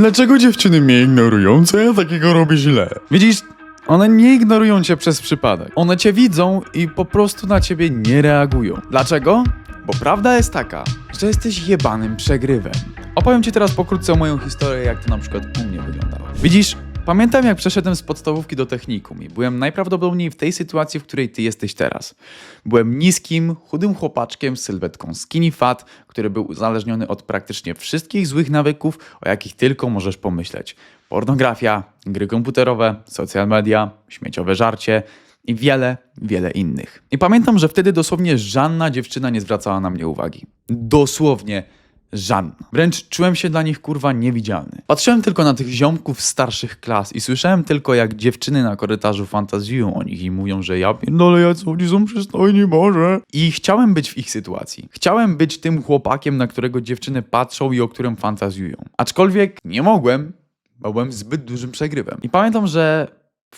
Dlaczego dziewczyny mnie ignorują? Co ja takiego robię źle? Widzisz, one nie ignorują cię przez przypadek. One cię widzą i po prostu na ciebie nie reagują. Dlaczego? Bo prawda jest taka, że jesteś jebanym przegrywem. Opowiem ci teraz pokrótce o moją historię, jak to na przykład u mnie wyglądało. Widzisz, pamiętam jak przeszedłem z podstawówki do technikum i byłem najprawdopodobniej w tej sytuacji, w której ty jesteś teraz. Byłem niskim, chudym chłopaczkiem z sylwetką skinny fat, który był uzależniony od praktycznie wszystkich złych nawyków, o jakich tylko możesz pomyśleć. Pornografia, gry komputerowe, social media, śmieciowe żarcie i wiele, wiele innych. I pamiętam, że wtedy dosłownie żadna dziewczyna nie zwracała na mnie uwagi. Dosłownie żadna. Wręcz czułem się dla nich kurwa niewidzialny. Patrzyłem tylko na tych ziomków starszych klas i słyszałem tylko jak dziewczyny na korytarzu fantazjują o nich i mówią, że ja pierdolę, ja co, oni są przystojni, Boże. I chciałem być w ich sytuacji. Chciałem być tym chłopakiem, na którego dziewczyny patrzą i o którym fantazjują. Aczkolwiek nie mogłem, bo byłem zbyt dużym przegrywem. I pamiętam, że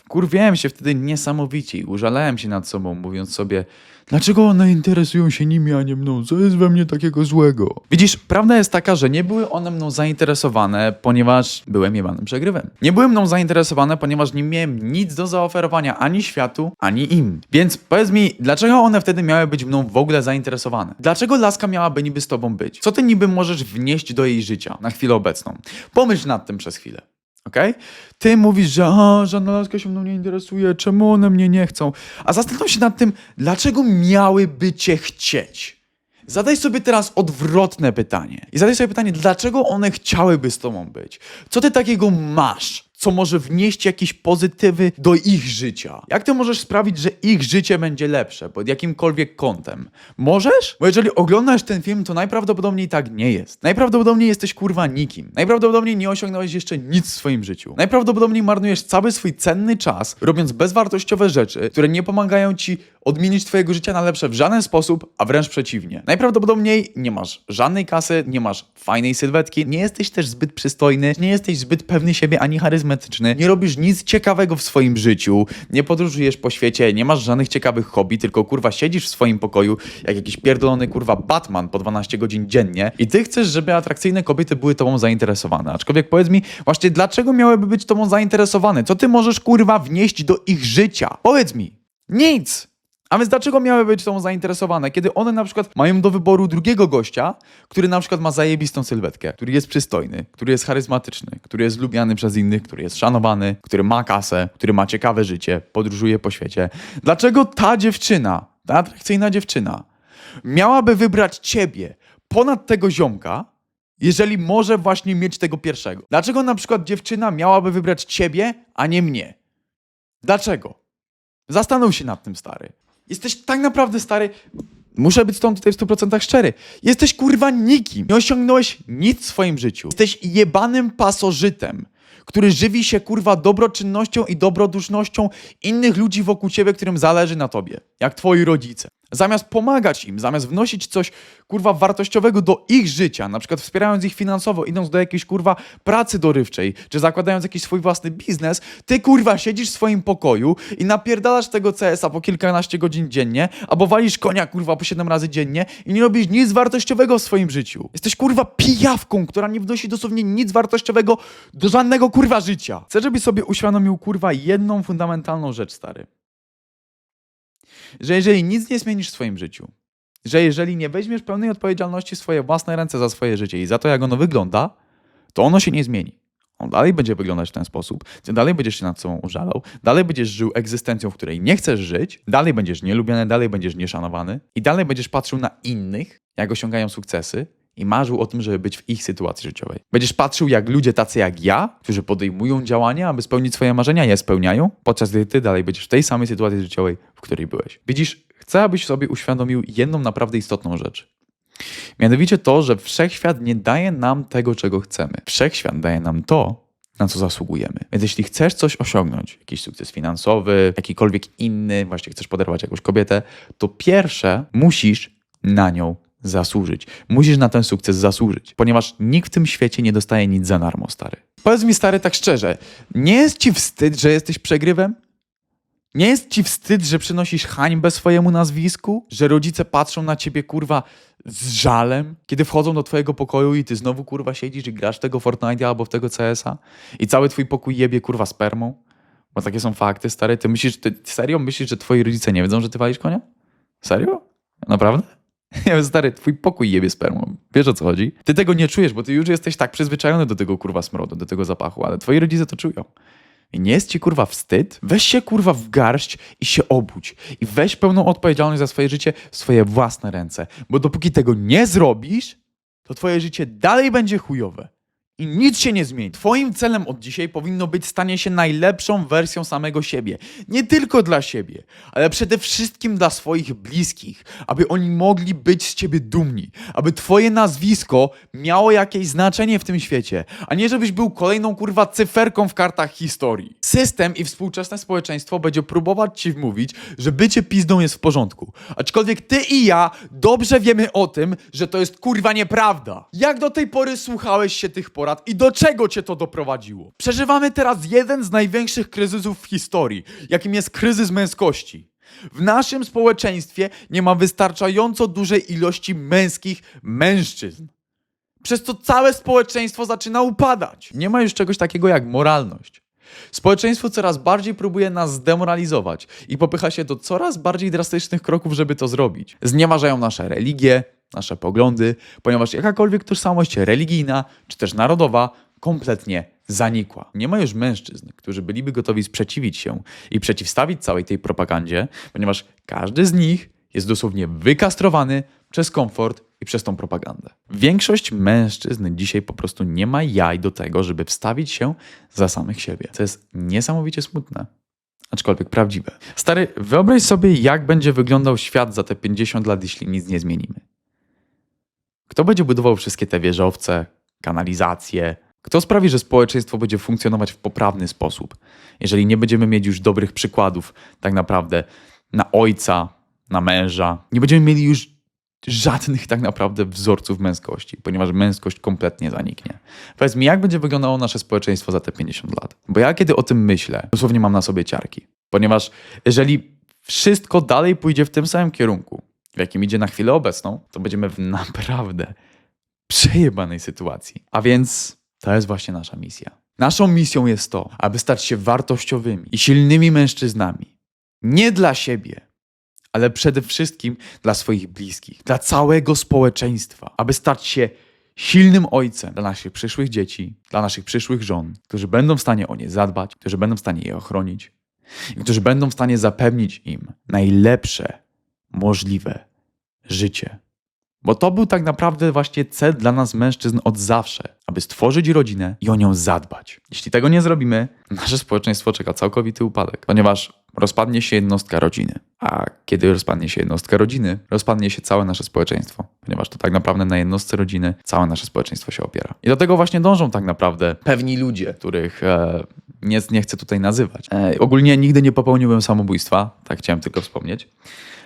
wkurwiałem się wtedy niesamowicie i użalałem się nad sobą, mówiąc sobie, dlaczego one interesują się nimi, a nie mną? Co jest we mnie takiego złego? Widzisz, prawda jest taka, że nie były one mną zainteresowane, ponieważ byłem jebanym przegrywem. Nie były mną zainteresowane, ponieważ nie miałem nic do zaoferowania ani światu, ani im. Więc powiedz mi, dlaczego one wtedy miały być mną w ogóle zainteresowane? Dlaczego laska miałaby niby z tobą być? Co ty niby możesz wnieść do jej życia na chwilę obecną? Pomyśl nad tym przez chwilę. Okej? Ty mówisz, że żadna laska się mną nie interesuje, czemu one mnie nie chcą? A zastanów się nad tym, dlaczego miałyby cię chcieć? Zadaj sobie teraz odwrotne pytanie. I zadaj sobie pytanie, dlaczego one chciałyby z tobą być? Co ty takiego masz, co może wnieść jakieś pozytywy do ich życia? Jak ty możesz sprawić, że ich życie będzie lepsze pod jakimkolwiek kątem? Możesz? Bo jeżeli oglądasz ten film, to najprawdopodobniej tak nie jest. Najprawdopodobniej jesteś kurwa nikim. Najprawdopodobniej nie osiągnąłeś jeszcze nic w swoim życiu. Najprawdopodobniej marnujesz cały swój cenny czas, robiąc bezwartościowe rzeczy, które nie pomagają ci odmienić twojego życia na lepsze w żaden sposób, a wręcz przeciwnie. Najprawdopodobniej nie masz żadnej kasy, nie masz fajnej sylwetki, nie jesteś też zbyt przystojny, nie jesteś zbyt pewny siebie ani charyzmatyczny, nie robisz nic ciekawego w swoim życiu, nie podróżujesz po świecie, nie masz żadnych ciekawych hobby, tylko kurwa siedzisz w swoim pokoju jak jakiś pierdolony kurwa Batman po 12 godzin dziennie i ty chcesz, żeby atrakcyjne kobiety były tobą zainteresowane. Aczkolwiek powiedz mi właśnie, dlaczego miałyby być tobą zainteresowane? Co ty możesz kurwa wnieść do ich życia? Powiedz mi. Nic! A więc dlaczego miały być tą zainteresowane, kiedy one na przykład mają do wyboru drugiego gościa, który na przykład ma zajebistą sylwetkę, który jest przystojny, który jest charyzmatyczny, który jest lubiany przez innych, który jest szanowany, który ma kasę, który ma ciekawe życie, podróżuje po świecie. Dlaczego ta dziewczyna, ta atrakcyjna dziewczyna, miałaby wybrać ciebie ponad tego ziomka, jeżeli może właśnie mieć tego pierwszego? Dlaczego na przykład dziewczyna miałaby wybrać ciebie, a nie mnie? Dlaczego? Zastanów się nad tym, stary. Jesteś tak naprawdę stary. Muszę być z tą tutaj w 100% szczery. Jesteś kurwa nikim. Nie osiągnąłeś nic w swoim życiu. Jesteś jebanym pasożytem, który żywi się kurwa dobroczynnością i dobrodusznością innych ludzi wokół ciebie, którym zależy na tobie. Jak twoi rodzice. Zamiast pomagać im, zamiast wnosić coś kurwa wartościowego do ich życia, na przykład wspierając ich finansowo, idąc do jakiejś kurwa pracy dorywczej, czy zakładając jakiś swój własny biznes, ty kurwa siedzisz w swoim pokoju i napierdalasz tego CS-a po kilkanaście godzin dziennie, albo walisz konia kurwa po 7 razy dziennie i nie robisz nic wartościowego w swoim życiu. Jesteś kurwa pijawką, która nie wnosi dosłownie nic wartościowego do żadnego kurwa życia. Chcę, żebyś sobie uświadomił kurwa jedną fundamentalną rzecz, stary że jeżeli nic nie zmienisz w swoim życiu, że jeżeli nie weźmiesz pełnej odpowiedzialności w swoje własne ręce za swoje życie i za to, jak ono wygląda, to ono się nie zmieni. On dalej będzie wyglądać w ten sposób, ty dalej będziesz się nad sobą użalał, dalej będziesz żył egzystencją, w której nie chcesz żyć, dalej będziesz nielubiany, dalej będziesz nieszanowany i dalej będziesz patrzył na innych, jak osiągają sukcesy i marzył o tym, żeby być w ich sytuacji życiowej. Będziesz patrzył, jak ludzie tacy jak ja, którzy podejmują działania, aby spełnić swoje marzenia, je spełniają, podczas gdy ty dalej będziesz w tej samej sytuacji życiowej, w której byłeś. Widzisz, chcę, abyś sobie uświadomił jedną naprawdę istotną rzecz. Mianowicie to, że wszechświat nie daje nam tego, czego chcemy. Wszechświat daje nam to, na co zasługujemy. Więc jeśli chcesz coś osiągnąć, jakiś sukces finansowy, jakikolwiek inny, właśnie chcesz podarować jakąś kobietę, to pierwsze musisz na nią zasłużyć. Musisz na ten sukces zasłużyć, ponieważ nikt w tym świecie nie dostaje nic za darmo, stary. Powiedz mi, stary, tak szczerze, nie jest ci wstyd, że jesteś przegrywem? Nie jest ci wstyd, że przynosisz hańbę swojemu nazwisku? Że rodzice patrzą na ciebie, kurwa, z żalem, kiedy wchodzą do twojego pokoju i ty znowu, kurwa, siedzisz i grasz w tego Fortnite'a albo w tego CS-a i cały twój pokój jebie, kurwa, spermą? Bo takie są fakty, stary. Ty myślisz, ty serio myślisz, że twoi rodzice nie wiedzą, że ty walisz konia? Serio? Naprawdę? Ja wiem, stary, twój pokój jebie spermą. Wiesz o co chodzi? Ty tego nie czujesz, bo ty już jesteś tak przyzwyczajony do tego kurwa smrodu, do tego zapachu, ale twoi rodzice to czują. I nie jest ci kurwa wstyd? Weź się kurwa w garść i się obudź. I weź pełną odpowiedzialność za swoje życie w swoje własne ręce. Bo dopóki tego nie zrobisz, to twoje życie dalej będzie chujowe. I nic się nie zmieni. Twoim celem od dzisiaj powinno być stanie się najlepszą wersją samego siebie. Nie tylko dla siebie, ale przede wszystkim dla swoich bliskich, aby oni mogli być z ciebie dumni, aby twoje nazwisko miało jakieś znaczenie w tym świecie, a nie żebyś był kolejną kurwa cyferką w kartach historii. System i współczesne społeczeństwo będzie próbować ci wmówić, że bycie pizdą jest w porządku. Aczkolwiek ty i ja dobrze wiemy o tym, że to jest kurwa nieprawda. Jak do tej pory słuchałeś się tych porad i do czego cię to doprowadziło? Przeżywamy teraz jeden z największych kryzysów w historii, jakim jest kryzys męskości. W naszym społeczeństwie nie ma wystarczająco dużej ilości męskich mężczyzn. Przez co całe społeczeństwo zaczyna upadać. Nie ma już czegoś takiego jak moralność. Społeczeństwo coraz bardziej próbuje nas zdemoralizować i popycha się do coraz bardziej drastycznych kroków, żeby to zrobić. Znieważają nasze religie, nasze poglądy, ponieważ jakakolwiek tożsamość religijna czy też narodowa kompletnie zanikła. Nie ma już mężczyzn, którzy byliby gotowi sprzeciwić się i przeciwstawić całej tej propagandzie, ponieważ każdy z nich jest dosłownie wykastrowany przez komfort i przez tą propagandę. Większość mężczyzn dzisiaj po prostu nie ma jaj do tego, żeby wstawić się za samych siebie. To jest niesamowicie smutne. Aczkolwiek prawdziwe. Stary, wyobraź sobie, jak będzie wyglądał świat za te 50 lat, jeśli nic nie zmienimy. Kto będzie budował wszystkie te wieżowce, kanalizacje? Kto sprawi, że społeczeństwo będzie funkcjonować w poprawny sposób, jeżeli nie będziemy mieć już dobrych przykładów, tak naprawdę, na ojca, na męża? Nie będziemy mieli już żadnych tak naprawdę wzorców męskości, ponieważ męskość kompletnie zaniknie. Powiedz mi, jak będzie wyglądało nasze społeczeństwo za te 50 lat? Bo ja kiedy o tym myślę, dosłownie mam na sobie ciarki. Ponieważ jeżeli wszystko dalej pójdzie w tym samym kierunku, w jakim idzie na chwilę obecną, to będziemy w naprawdę przejebanej sytuacji. A więc to jest właśnie nasza misja. Naszą misją jest to, aby stać się wartościowymi i silnymi mężczyznami. Nie dla siebie, ale przede wszystkim dla swoich bliskich, dla całego społeczeństwa, aby stać się silnym ojcem dla naszych przyszłych dzieci, dla naszych przyszłych żon, którzy będą w stanie o nie zadbać, którzy będą w stanie je ochronić i którzy będą w stanie zapewnić im najlepsze możliwe życie. Bo to był tak naprawdę właśnie cel dla nas mężczyzn od zawsze, aby stworzyć rodzinę i o nią zadbać. Jeśli tego nie zrobimy, nasze społeczeństwo czeka całkowity upadek, ponieważ rozpadnie się jednostka rodziny. A kiedy rozpadnie się jednostka rodziny, rozpadnie się całe nasze społeczeństwo, ponieważ to tak naprawdę na jednostce rodziny całe nasze społeczeństwo się opiera. I do tego właśnie dążą tak naprawdę pewni ludzie, których e, nie, nie chcę tutaj nazywać. E, ogólnie nigdy nie popełniłem samobójstwa, tak chciałem tylko wspomnieć.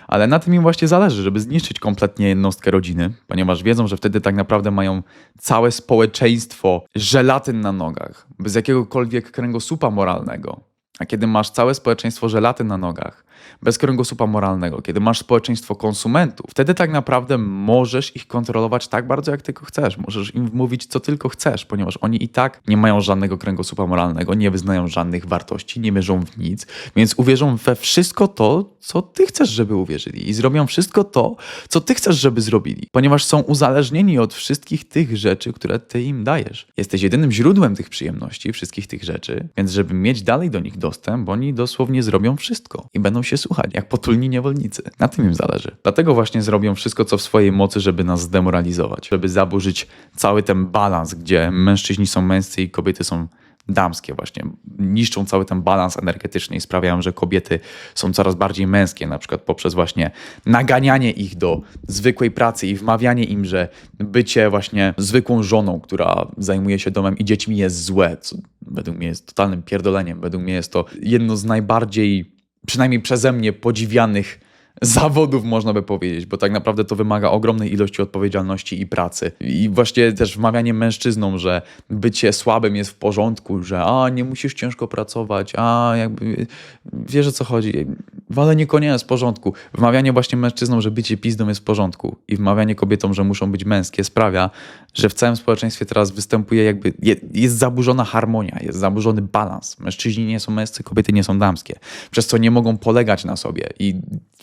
Ale na tym im właśnie zależy, żeby zniszczyć kompletnie jednostkę rodziny, ponieważ wiedzą, że wtedy tak naprawdę mają całe społeczeństwo żelatyn na nogach, bez jakiegokolwiek kręgosłupa moralnego. A kiedy masz całe społeczeństwo żelaty na nogach, bez kręgosłupa moralnego, kiedy masz społeczeństwo konsumentów, wtedy tak naprawdę możesz ich kontrolować tak bardzo, jak tylko chcesz. Możesz im wmówić, co tylko chcesz, ponieważ oni i tak nie mają żadnego kręgosłupa moralnego, nie wyznają żadnych wartości, nie wierzą w nic, więc uwierzą we wszystko to, co ty chcesz, żeby uwierzyli. I zrobią wszystko to, co ty chcesz, żeby zrobili, ponieważ są uzależnieni od wszystkich tych rzeczy, które ty im dajesz. Jesteś jedynym źródłem tych przyjemności, wszystkich tych rzeczy, więc żeby mieć dalej do nich dostęp, oni dosłownie zrobią wszystko. I będą się słuchać, jak potulni niewolnicy. Na tym im zależy. Dlatego właśnie zrobią wszystko, co w swojej mocy, żeby nas zdemoralizować, żeby zaburzyć cały ten balans, gdzie mężczyźni są męscy i kobiety są damskie właśnie. Niszczą cały ten balans energetyczny i sprawiają, że kobiety są coraz bardziej męskie, na przykład poprzez właśnie naganianie ich do zwykłej pracy i wmawianie im, że bycie właśnie zwykłą żoną, która zajmuje się domem i dziećmi jest złe, co według mnie jest totalnym pierdoleniem. Według mnie jest to jedno z najbardziej, przynajmniej przeze mnie, podziwianych zawodów, można by powiedzieć, bo tak naprawdę to wymaga ogromnej ilości odpowiedzialności i pracy. I właśnie też wmawianie mężczyznom, że bycie słabym jest w porządku, że a, nie musisz ciężko pracować, a, jakby, wiesz o co chodzi, walenie konia jest w porządku. Wmawianie właśnie mężczyznom, że bycie pizdą jest w porządku i wmawianie kobietom, że muszą być męskie sprawia, że w całym społeczeństwie teraz występuje jakby, je, jest zaburzona harmonia, jest zaburzony balans. Mężczyźni nie są męscy, kobiety nie są damskie, przez co nie mogą polegać na sobie i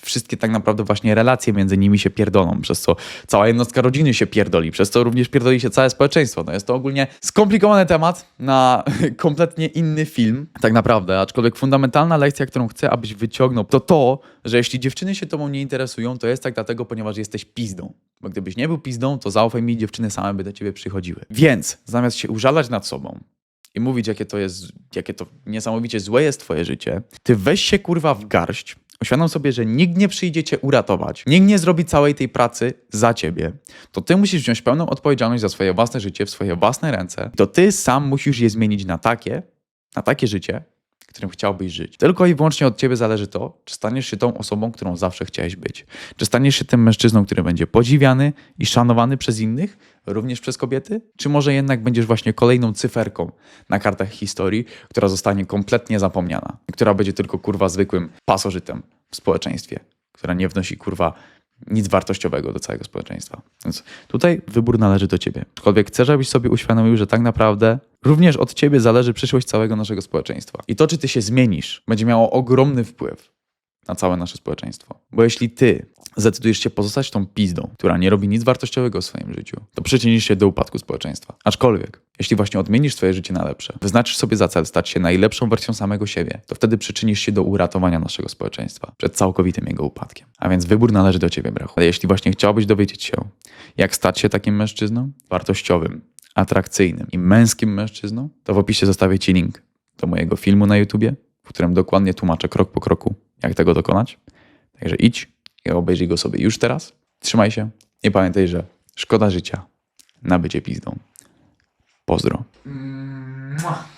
wszystkie tak naprawdę właśnie relacje między nimi się pierdolą, przez co cała jednostka rodziny się pierdoli, przez co również pierdoli się całe społeczeństwo. No jest to ogólnie skomplikowany temat na kompletnie inny film, tak naprawdę, aczkolwiek fundamentalna lekcja, którą chcę, abyś wyciągnął, to to, że jeśli dziewczyny się tobą nie interesują, to jest tak dlatego, ponieważ jesteś pizdą. Bo gdybyś nie był pizdą, to zaufaj mi, dziewczyny same by do ciebie przychodziły. Więc zamiast się użalać nad sobą, i mówić, jakie to jest, jakie to niesamowicie złe jest twoje życie, ty weź się kurwa w garść, uświadom sobie, że nikt nie przyjdzie cię uratować, nikt nie zrobi całej tej pracy za ciebie, to ty musisz wziąć pełną odpowiedzialność za swoje własne życie w swoje własne ręce, to ty sam musisz je zmienić na takie, na takie życie, którym chciałbyś żyć. Tylko i wyłącznie od ciebie zależy to, czy staniesz się tą osobą, którą zawsze chciałeś być. Czy staniesz się tym mężczyzną, który będzie podziwiany i szanowany przez innych, również przez kobiety? Czy może jednak będziesz właśnie kolejną cyferką na kartach historii, która zostanie kompletnie zapomniana, która będzie tylko kurwa zwykłym pasożytem w społeczeństwie, która nie wnosi kurwa nic wartościowego do całego społeczeństwa. Więc tutaj wybór należy do ciebie. Aczkolwiek chcę, żebyś sobie uświadomił, że tak naprawdę również od ciebie zależy przyszłość całego naszego społeczeństwa. I to, czy ty się zmienisz, będzie miało ogromny wpływ na całe nasze społeczeństwo. Bo jeśli ty zdecydujesz się pozostać tą pizdą, która nie robi nic wartościowego w swoim życiu, to przyczynisz się do upadku społeczeństwa. Aczkolwiek, jeśli właśnie odmienisz swoje życie na lepsze, wyznaczysz sobie za cel stać się najlepszą wersją samego siebie, to wtedy przyczynisz się do uratowania naszego społeczeństwa przed całkowitym jego upadkiem. A więc wybór należy do ciebie, brachu. Ale jeśli właśnie chciałbyś dowiedzieć się, jak stać się takim mężczyzną, wartościowym, atrakcyjnym i męskim mężczyzną, to w opisie zostawię ci link do mojego filmu na YouTubie, w którym dokładnie tłumaczę krok po kroku, jak tego dokonać. Także idź i obejrzyj go sobie już teraz. Trzymaj się i pamiętaj, że szkoda życia na bycie pizdą. Pozdro.